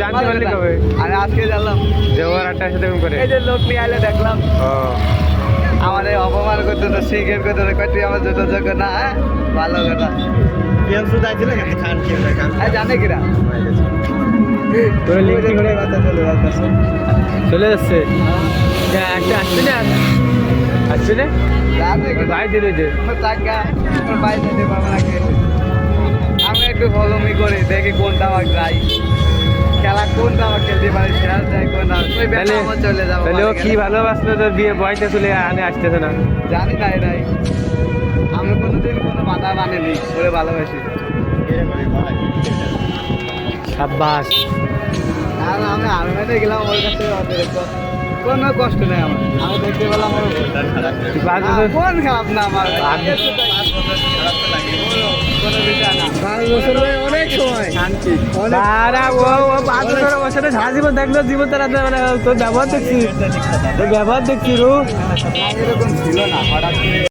জানতে পারলি কবে? আমি আজকে জানলাম। যে ওর আটটার সাথে করে। এই যে লোক নিয়ে আইলে দেখলাম। ও। আমার এই অপমান করতে তো সিগারেট করতে তো কত আমার জুতো যোগ্য না হ্যাঁ? ভালো কথা। হ্যাঁ চলে যাচ্ছে। চলে যাচ্ছে? একটা আসবি না? আসবি না? দিল যে টাকা বাইরে একটু ফলোমি করি দেখি কোনটা আমার যাই খেলা কোনটা আমার খেলতে পারি সেরা যাই কোনটা ওই ব্যাটা তাহলে চলে যাব তাহলে ও কি। ভালোবাসলো তোর বিয়ে? বয়সে চলে আনে আসতেছে না। জানি না এটাই। আমি কোনোদিন কোনো বাধা মানিনি ওরে ভালোবাসি। সাব্বাস। আর আমি আর্মিতে গেলাম ওর কাছে অতিরিক্ত কোনো কষ্ট নেই আমার। আমি দেখতে পেলাম কোন খারাপ না আমার। কোনো বিষয় না। অনেক সময়। শান্তি। তারা ও ও পাঁচ বছর সাথে সারা জীবন দেখল জীবন তারা মানে তোর ব্যবহার দেখছি। তোর ব্যবহার দেখছি রু এরকম ছিল না হঠাৎ